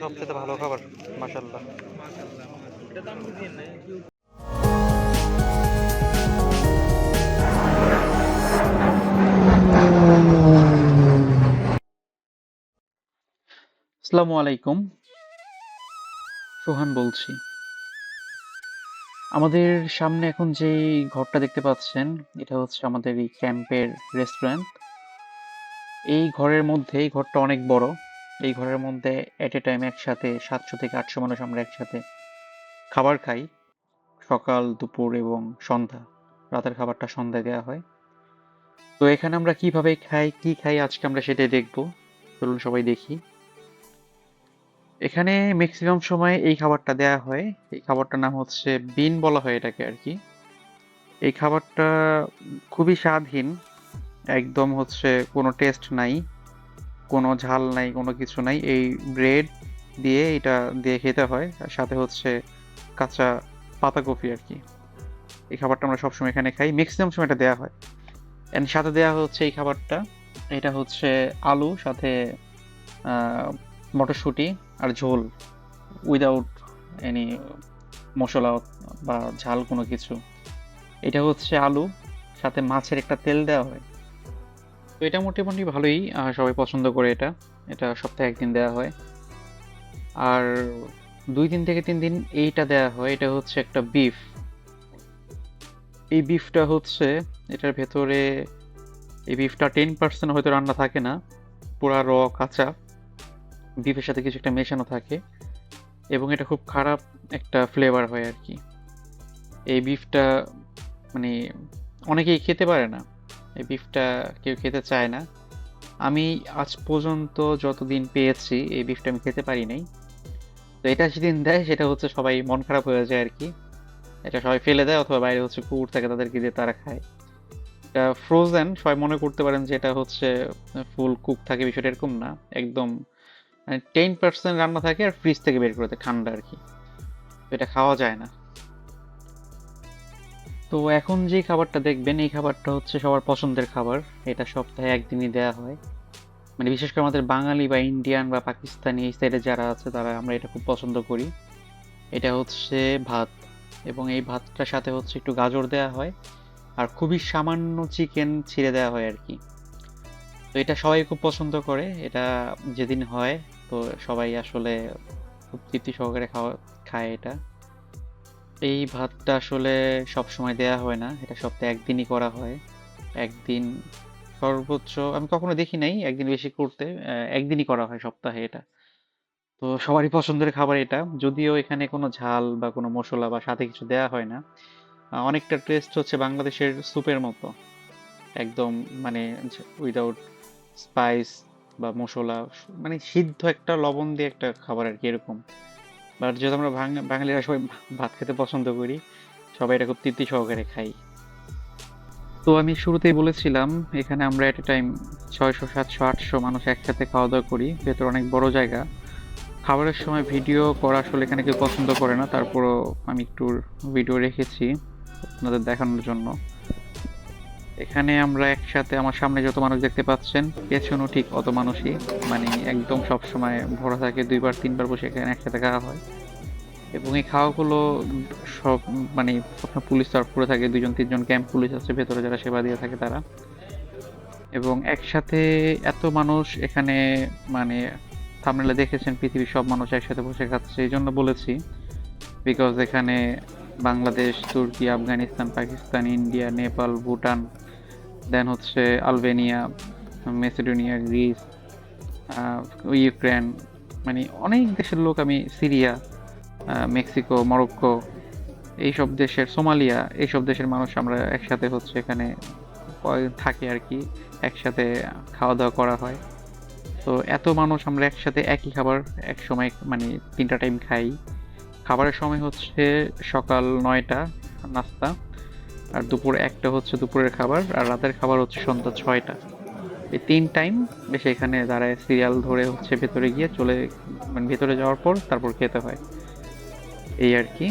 সবচেয়ে ভালো খাবার না আসসালামু আলাইকুম। সোহান বলছি। আমাদের সামনে এখন যে ঘরটা দেখতে পাচ্ছেন, এটা হচ্ছে আমাদের এই ক্যাম্পের রেস্টুরেন্ট। এই ঘরের মধ্যে এই ঘরটা অনেক বড়। এই ঘরের মধ্যে এট এ টাইম একসাথে সাতশো থেকে আটশো মানুষ আমরা একসাথে খাবার খাই। সকাল, দুপুর এবং সন্ধ্যা। রাতের খাবারটা সন্ধ্যায় দেওয়া হয়। তো এখানে আমরা কীভাবে খাই, কি খাই আজকে আমরা সেটাই দেখব। চলুন সবাই দেখি। এখানে ম্যাক্সিমাম সময় এই খাবারটা দেয়া হয়। এই খাবারটার নাম হচ্ছে বিন বলা হয় এটাকে আর কি। এই খাবারটা খুবই স্বাদহীন। একদম হচ্ছে কোনো টেস্ট নাই। কোনো ঝাল নাই, কোনো কিছু নাই, এই ব্রেড দিয়ে এটা দিয়ে খেতে হয়। আর সাথে হচ্ছে কাঁচা পাতাকপি আর কি। এই খাবারটা আমরা সবসময় এখানে খাই। ম্যাক্সিমাম সময় এটা দেওয়া হয়। এন্ড সাথে দেওয়া হচ্ছে এই খাবারটা। এটা হচ্ছে আলু, সাথে মটরশুঁটি আর ঝোল। উইদাউট এনি মশলা বা ঝাল কোনো কিছু। এটা হচ্ছে আলু, সাথে মাছের একটা তেল দেওয়া হয়। তো এটা মোটামুটি ভালোই সবাই পছন্দ করে এটা। এটা সপ্তাহে একদিন দেওয়া হয়। আর দুই দিন থেকে তিন দিন এইটা দেওয়া হয়। এটা হচ্ছে একটা বিফ এই বিফটা হচ্ছে, এটার ভেতরে এই বিফটা টেন পার্সেন্ট হয়তো রান্না থাকে না। পুরা র, কাঁচা। বিফের সাথে কিছু একটা মেশানো থাকে। এবং এটা খুব খারাপ একটা ফ্লেভার হয় আর কি। এই বিফটা মানে অনেকেই খেতে পারে না। এই বিফটা কেউ খেতে চায় না। আমি আজ পর্যন্ত যতদিন পেয়েছি এই বিফটা আমি খেতে পারি নাই। তো এটা যেদিন দেয়, সেটা হচ্ছে সবাই মন খারাপ হয়ে যায় আর কি এটা সবাই ফেলে দেয় অথবা বাইরে হচ্ছে কুকুর থাকে তাদেরকে দিয়ে তারা খায়। এটা ফ্রোজেন সবাই মনে করতে পারেন যে এটা হচ্ছে ফুল কুক থাকে, বিষয়টা এরকম না। একদম টেন পার্সেন্ট রান্না থাকে আর ফ্রিজ থেকে বের করে দেয়, ঠান্ডা আর কি এটা খাওয়া যায় না। তো এখন যে খাবারটা দেখবেন, এই খাবারটা হচ্ছে সবার পছন্দের খাবার। এটা সপ্তাহে একদিনই দেওয়া হয়। মানে বিশেষ করে আমাদের বাঙালি বা ইন্ডিয়ান বা পাকিস্তানি এই সাইডে যারা আছে, তারা আমরা এটা খুব পছন্দ করি। এটা হচ্ছে ভাত এবং এই ভাতটার সাথে হচ্ছে একটু গাজর দেওয়া হয়। আর খুবই সামান্য চিকেন ছিঁড়ে দেওয়া হয় আর কি। তো এটা সবাই খুব পছন্দ করে। এটা যেদিন হয়, তো সবাই আসলে খুব তৃপ্তি সহকারে খাওয়া, খায় এটা। এই ভাতটা আসলে সব সময় দেয়া হয় না, এটা সপ্তাহে একদিনই করা হয়। একদিন সর্বোচ্চ, আমি কখনো দেখি নাই একদিন বেশি করতে একদিনই করা হয় সপ্তাহে এটা। তো সবারই পছন্দের খাবার এটা, যদিও এখানে কোনো ঝাল বা কোনো মশলা বা সাথে কিছু দেয়া হয় না। অনেকটা টেস্ট হচ্ছে বাংলাদেশের স্যুপের মতো। একদম মানে উইদাউট স্পাইস বা মশলা মানে সিদ্ধ একটা লবণ দিয়ে একটা খাবার আর কি এরকম। বাট যেহেতু আমরা বাঙালিরা সবাই ভাত খেতে পছন্দ করি, সবাই এটা খুব তৃপ্তি সহকারে খাই। তো আমি শুরুতেই বলেছিলাম, এখানে আমরা এট এ টাইম ছয়শো, সাতশো, আটশো মানুষ একসাথে খাওয়া দাওয়া করি ভেতর অনেক বড় জায়গা। খাবারের সময় ভিডিও করা আসলে এখানে কেউ পছন্দ করে না, তারপরও আমি একটু ভিডিও রেখেছি আপনাদের দেখানোর জন্য। এখানে আমরা একসাথে আমার সামনে যত মানুষ দেখতে পাচ্ছেন, পেছনও ঠিক অত মানুষই। মানে একদম সব সময় ভরা থাকে, দুইবার, তিনবার বসে এখানে একসাথে খাওয়া হয়। এবং এই খাওয়াগুলো সব মানে আপনার পুলিশ সার্ভ করে থাকে দুজন তিনজন ক্যাম্প পুলিশ আছে, ভেতরে যারা সেবা দিয়ে থাকে তারা। এবং একসাথে এত মানুষ এখানে মানে থামনেলে দেখেছেন, পৃথিবীর সব মানুষ একসাথে বসে খাচ্ছে, এই জন্য বলেছি। বিকজ এখানে বাংলাদেশ, তুর্কি, আফগানিস্তান, পাকিস্তান, ইন্ডিয়া, নেপাল, ভুটান দেন হচ্ছে আলবেনিয়া, মেসিডোনিয়া, গ্রিস ইউক্রেন মানে অনেক দেশের লোক আমি সিরিয়া মেক্সিকো, মরক্কো, এইসব দেশের সোমালিয়া, এইসব দেশের মানুষ আমরা একসাথে হচ্ছে এখানে থাকি আর কি, একসাথে খাওয়া দাওয়া করা হয়। তো এত মানুষ আমরা একসাথে একই খাবার এক সময় মানে তিনটা টাইম খাই। খাবারের সময় হচ্ছে সকাল নয়টা, নাস্তা। আর দুপুর একটা হচ্ছে দুপুরের খাবার, আর রাতের খাবার হচ্ছে সন্ধ্যা ছয়টা। এই তিন টাইম বেশি এখানে দাঁড়ায় সিরিয়াল ধরে হচ্ছে ভেতরে গিয়ে চলে মানে ভেতরে যাওয়ার পর তারপর খেতে হয়। এই আর কি।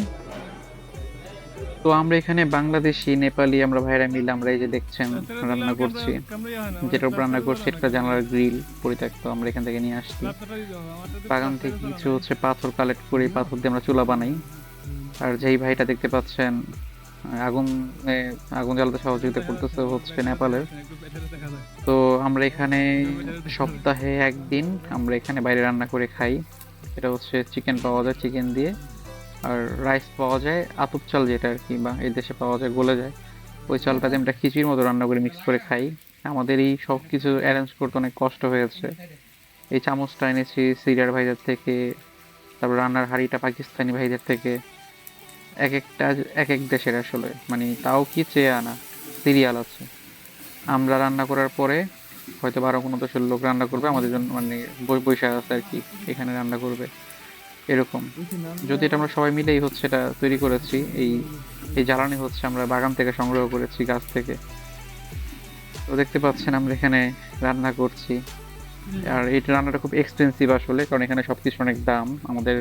তো আমরা এখানে বাংলাদেশি, নেপালি, আমরা ভাইরা মিলে আমরা এই যে দেখছেন, রান্না করছি। যেটা রান্না করছি একটা জানালার গ্রিল পরিত্যক্ত, আমরা এখান থেকে নিয়ে আসছি। বাগান থেকে কিছু হচ্ছে পাথর কালেক্ট করে পাথর দিয়ে আমরা চুলা বানাই। আর যেই ভাইটা দেখতে পাচ্ছেন আগুন আগুন জ্বালাতে সহযোগিতা করতেছে হচ্ছে নেপালের। তো আমরা এখানে সপ্তাহে একদিন আমরা এখানে বাইরে রান্না করে খাই। এটা হচ্ছে চিকেন পাওয়া যায়, চিকেন দিয়ে। আর রাইস পাওয়া যায়, আতপ চাল যেটা আর কি, বা এই দেশে পাওয়া যায়, গলে যায়। ওই চালটা আমরা খিচুড়ির মতো রান্না করে মিক্স করে খাই। আমাদের এই সব কিছু অ্যারেঞ্জ করতে অনেক কষ্ট হয়েছে। এই চামচটা এনেছি সিরিয়ার ভাইদের থেকে, তারপর রান্নার হাঁড়িটা পাকিস্তানি ভাইদের থেকে। এক একটা, এক এক দেশের আসলে। মানে তাও কি চেয়ে আনা? সিরিয়াল আছে। আমরা রান্না করার পরে হয়তো বারো কোনো দেশের লোক রান্না করবে, আমাদের জন্য মানে পয়সা আছে আর কি, এখানে রান্না করবে। এরকম। যদি এটা আমরা সবাই মিলেই হচ্ছে এটা তৈরি করেছি, এই এই জ্বালানি হচ্ছে আমরা বাগান থেকে সংগ্রহ করেছি গাছ থেকে। তো দেখতে পাচ্ছেন আমরা এখানে রান্না করছি। আর এই রান্নাটা খুব এক্সপেন্সিভ আসলে কারণ এখানে সবকিছু অনেক দাম। আমাদের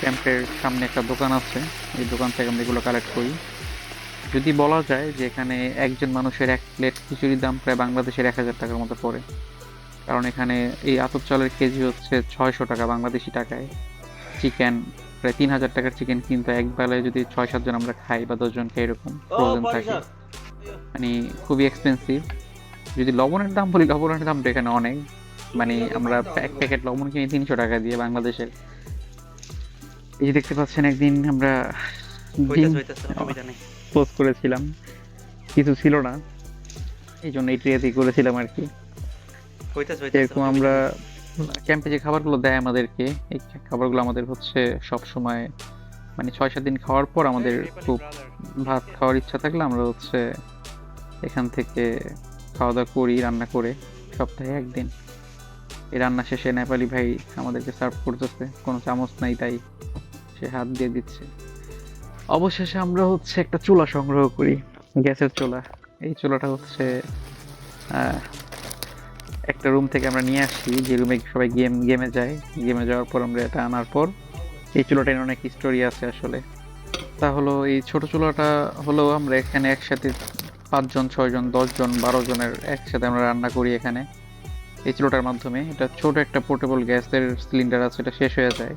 ক্যাম্পের সামনে একটা দোকান আছে এই দোকান থেকে আমরা এগুলো কালেক্ট করি। যদি বলা যায় যে এখানে একজন মানুষের এক প্লেট খিচুড়ির দাম প্রায় বাংলাদেশের এক হাজার টাকার মতো পড়ে। কারণ এখানে এই আতপ চালের কেজি হচ্ছে ছয়শো টাকা বাংলাদেশি টাকায়। চিকেন প্রায় তিন হাজার টাকার চিকেন কিন্তু এক বেলায় যদি ছয় সাতজন আমরা খাই বা দশজন খাই এরকম প্রয়োজন থাকে। মানে খুবই এক্সপেন্সিভ যদি লবণের দাম বলি লবণের দামটা এখানে অনেক। মানে আমরা এক প্যাকেট লবণ কিনি তিনশো টাকা দিয়ে বাংলাদেশের। এই যে দেখতে পাচ্ছেন একদিন আমরা পোস্ট করেছিলাম। কিছু ছিল না এই জন্য এই করেছিলাম আর কি। এরকম আমরা ক্যাম্পে যে খাবারগুলো দেয় আমাদেরকে এই খাবারগুলো আমাদের হচ্ছে সব সময় মানে ছয় সাত দিন খাওয়ার পর আমাদের খুব ভাত খাওয়ার ইচ্ছা থাকলে আমরা হচ্ছে এখান থেকে খাওয়া দাওয়া করি রান্না করে সপ্তাহে একদিন। এই রান্না শেষে নেপালি ভাই আমাদেরকে সার্ভ করতেছে। কোনো চামচ নাই তাই সে হাত দিয়ে দিচ্ছে। অবশেষে আমরা হচ্ছে একটা চুলা সংগ্রহ করি, গ্যাসের চুলা। এই চুলাটা হচ্ছে একটা রুম থেকে আমরা নিয়ে আসি, যে রুমে সবাই গেম গেমে যায়। গেমে যাওয়ার পর আমরা এটা আনার পর এই চুলাটার অনেক স্টোরি আছে আসলে। তা হলো এই ছোট চুলাটা হলো আমরা এখানে একসাথে পাঁচজন, ছয়জন, দশজন, বারো জনের একসাথে আমরা রান্না করি এখানে। এই চুলোটার মাধ্যমে। এটা ছোট একটা পোর্টেবল গ্যাসের সিলিন্ডার আছে, এটা শেষ হয়ে যায়।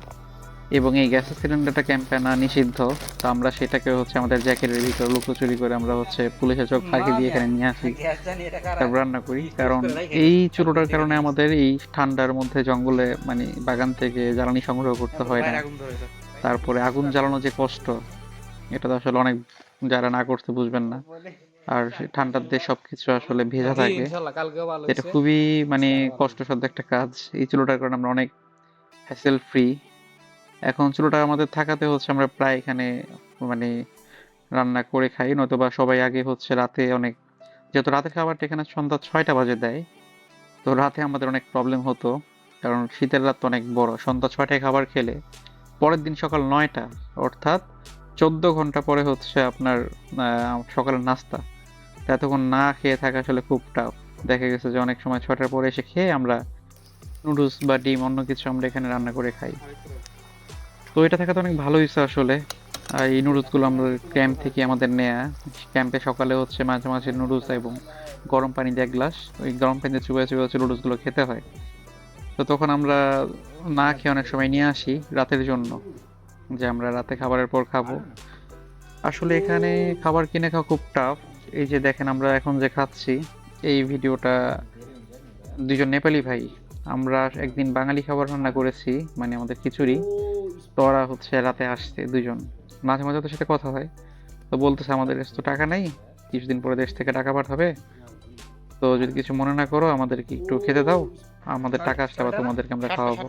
এবং এই গ্যাসের সিলিন্ডারটা ক্যাম্পে আনা নিষিদ্ধ। তো আমরা সেটাকে হচ্ছে আমাদের জ্যাকেটের ভিতরে লুকোচুরি করে আমরা হচ্ছে পুলিশের চোখ ফাঁকি দিয়ে এখানে নিয়ে আসি। তারপর রান্না করি। কারণ এই চুলোটার কারণে আমাদের এই ঠান্ডার মধ্যে জঙ্গলে মানে বাগান থেকে জ্বালানি সংগ্রহ করতে হয় না। তারপরে আগুন জ্বালানো যে কষ্ট, এটা তো আসলে অনেক যারা না করতে বুঝবেন না। আর ঠান্ডার দিয়ে সবকিছু আসলে ভেজা থাকে। এটা খুবই মানে কষ্টসাধ্য একটা কাজ। এই চুলোটার কারণে আমরা অনেক হ্যাসেল ফ্রি এখন চুলোটা আমাদের থাকাতে হচ্ছে আমরা প্রায় এখানে মানে রান্না করে খাই নতুবা সবাই আগে হচ্ছে রাতে অনেক যেহেতু রাতের খাবারটা এখানে সন্ধ্যা ছয়টা বাজে দেয় তো রাতে আমাদের অনেক প্রবলেম হতো। কারণ শীতের রাত তো অনেক বড়। সন্ধ্যা ছয়টায় খাবার খেলে পরের দিন সকাল নয়টা অর্থাৎ চোদ্দ ঘণ্টা পরে হচ্ছে আপনার সকালের নাস্তা। এতক্ষণ না খেয়ে থাকা আসলে খুব টাফ দেখা গেছে যে অনেক সময় ছটার পরে এসে খেয়ে আমরা নুডলস বা ডিম অন্য কিছু আমরা এখানে রান্না করে খাই। তো এটা থাকাতে অনেক ভালো হয়েছে আসলে। আর এই নুডলসগুলো আমরা ক্যাম্প থেকে আমাদের নেয়া। ক্যাম্পে সকালে হচ্ছে মাঝে মাঝে নুডলস এবং গরম পানি দিয়ে এক গ্লাস ওই গরম পানিতে চুবাই চুবাই হচ্ছে নুডলসগুলো খেতে হয়। তো তখন আমরা না খেয়ে অনেক সময় নিয়ে আসি রাতের জন্য, যে আমরা রাতে খাবারের পর খাব। আসলে এখানে খাবার কিনে খাওয়া খুব টাফ এই যে দেখেন আমরা এখন যে খাচ্ছি, এই ভিডিওটা দুজন নেপালি ভাই। আমরা একদিন বাঙালি খাবার রান্না করেছি মানে আমাদের খিচুড়ি। তোরা হচ্ছে রাতে আসছে দুজন মাঝে মাঝে তো সাথে কথা হয়। তো বলতেছে, আমাদের তো টাকা নেই। কিছুদিন পরে দেশ থেকে টাকা পাঠাবে। তো যদি কিছু মনে না করো, আমাদেরকে একটু খেতে দাও। আমাদের টাকা আসলে আবার তোমাদেরকে আমরা খাওয়াবো।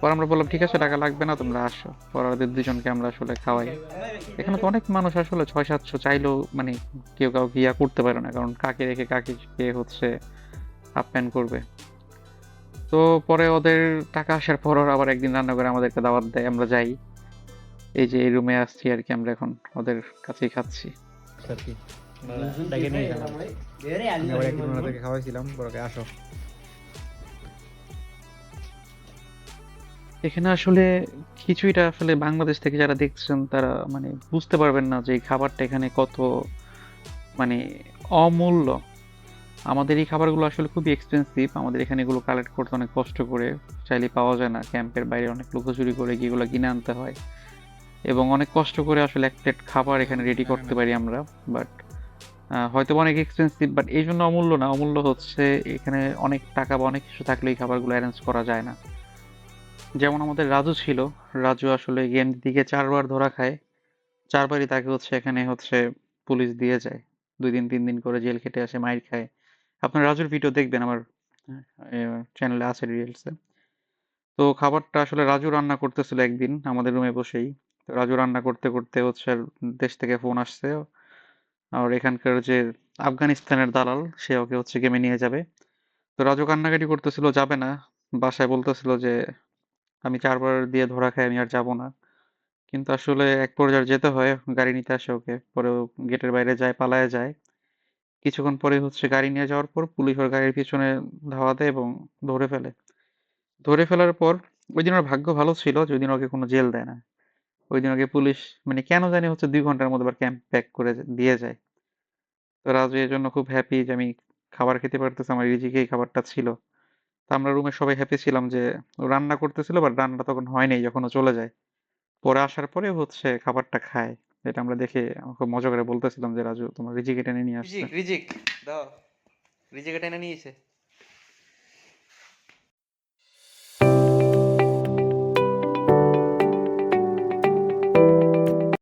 পর আমরা বললাম ঠিক আছে টাকা লাগবে না তোমরা আসো। পর ওদের দুজনকে আমরা আসলে খাওয়াই। এখানে তো অনেক মানুষ আসলে ছয় সাতশো চাইলেও মানে কেউ কাউকে ইয়া করতে পারে না কারণ কাকে রেখে কাকে কে হচ্ছে আপ্যায়ন করবে। তো পরে ওদের টাকা আসার পর ওরা আবার একদিন রান্না করে আমাদেরকে দাওয়াত দেয় আমরা যাই। এই যে এই রুমে আসছি আর কি আমরা এখন ওদের কাছেই খাচ্ছি। খাওয়াইছিলাম বড়কে আসো। এখানে আসলে কিছুইটা আসলে বাংলাদেশ থেকে যারা দেখছেন তারা মানে বুঝতে পারবেন না যে এই খাবারটা এখানে কত মানে অমূল্য। আমাদের এই খাবারগুলো আসলে খুবই এক্সপেন্সিভ আমাদের এখানে এগুলো কালেক্ট করতে অনেক কষ্ট করে। চাইলে পাওয়া যায় না ক্যাম্পের বাইরে অনেক লুকোচুরি করে এগুলো কিনে আনতে হয়। এবং অনেক কষ্ট করে আসলে এক প্লেট খাবার এখানে রেডি করতে পারি আমরা বাট হয়তো অনেক এক্সপেন্সিভ বাট এই জন্য অমূল্য না। অমূল্য হচ্ছে এখানে অনেক টাকা বা অনেক কিছু থাকলে এই খাবারগুলো অ্যারেঞ্জ করা যায় না। যেমন আমাদের রাজু ছিল, রাজু আসলে গেম দিকে চারবার ধরা খায়। চারবারই তাকে হচ্ছে এখানে হচ্ছে পুলিশ দিয়ে যায়। দুই দিন, তিন দিন করে জেল খেটে আসে, মাইর খায়। আপনার রাজুর ভিডিও দেখবেন আমার চ্যানেলে আছে রিলসে তো খাবারটা আসলে রাজু রান্না করতেছিল একদিন আমাদের রুমে বসেই। তো রাজু রান্না করতে করতে হচ্ছে দেশ থেকে ফোন আসছে। আর এখানকার যে আফগানিস্তানের দালাল, সে ওকে হচ্ছে গেমে নিয়ে যাবে। তো রাজু কান্নাকাটি করতেছিল, যাবে না। বাসায় বলতেছিল যে আমি চারবার দিয়ে ধরা খাই, আমি আর যাব না। কিন্তু আসলে এক পর্যায়ে যেতে হয়, গাড়ি নিতে আসে ওকে। পরে ও গেটের বাইরে যায়, পালায়ে যায়। কিছুক্ষণ পরে হচ্ছে গাড়ি নিয়ে যাওয়ার পর পুলিশ ওর গাড়ির পিছনে ধাওয়া দেয় এবং ধরে ফেলে। ধরে ফেলার পর ওই দিন ওর ভাগ্য ভালো ছিল যে ওকে কোনো জেল দেয় না। ওই দিন ওকে পুলিশ মানে কেন জানি হচ্ছে দুই ঘণ্টার মধ্যে আবার ক্যাম্প প্যাক করে দিয়ে যায়। তো রাজু জন্য খুব হ্যাপি যে, আমি খাবার খেতে পারতেছি, আমার রিজিকে এই খাবারটা ছিল। তো আমরা রুমে সবাই হ্যাপি ছিলাম যে রান্না করতেছিল বাট রান্না তখন হয় নাই যখন ও চলে যায়। পরে আসার পরে হচ্ছে খাবারটা খায়। এটা আমরা দেখে খুব মজা করে বলতেছিলাম যে রাজু তোমার রিজিক এটা নিয়ে আসছে। রিজিক দাও। রিজিক এটা এনে নিয়েছে